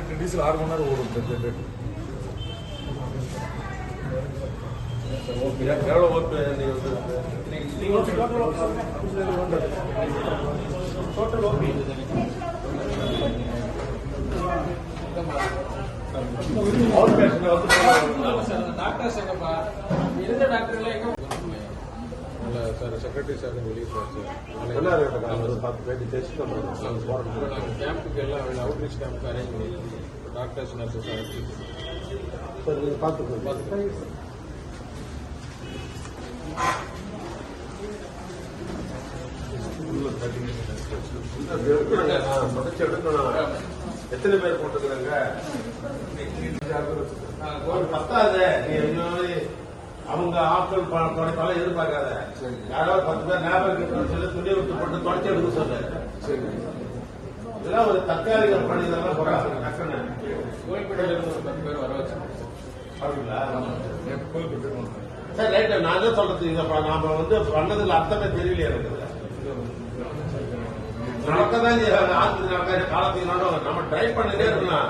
Litre diesel ಆರು వందల ಓಡುತ್ತೆ జనరేటర్ ನೆಕ್ಸ್ಟ್ ಹೋಗ್ತದೆ ಟೋಟಲ್ ಹೋಗಿ ಡಾಕ್ಟರ್ ಎಲ್ಲ ಡಾಕ್ಟರ್ சார் செக்ரட்டரி சார். வெளியே சார் பத்து பேருக்கு டெஸ்ட் பண்ணுறோம் போகிறோம் கேம்புக்கு எல்லாம் அவுட்ரீச் கேம்புக்கு அரேஞ்ச் பண்ணியிருக்கோம் டாக்டர்ஸ் நர்சஸ் அழைச்சி சார். நீங்கள் பார்த்துக்கோங்க தொடர்ச்சி எடுக்கணும் எத்தனை பேர் போட்டுக்கிறாங்க? பத்தாது. நீ அவங்க ஆட்கள் தொடச்சாலும் எதிர்பார்க்காத. யாராவது பத்து பேர் ஞாபகம் சொல்லி துணி விட்டு போட்டு தொடச்சி எடுக்க சொல்லு. இதெல்லாம் ஒரு தற்காலிக பணி இதெல்லாம் போறாங்க டக்குன்னு. ஒரு பத்து பேர் வர வச்சாங்க அப்படிங்களா? சார் ரைட் நான் தான் சொல்றது? ப- நாம வந்து பண்ணதுல அர்த்தமே தெரியலையே எனக்கு. நடக்கதான் ஆத்து நடக்காத காலத்துக்கு நம்ம ட்ரை பண்ணிட்டே இருக்கலாம்.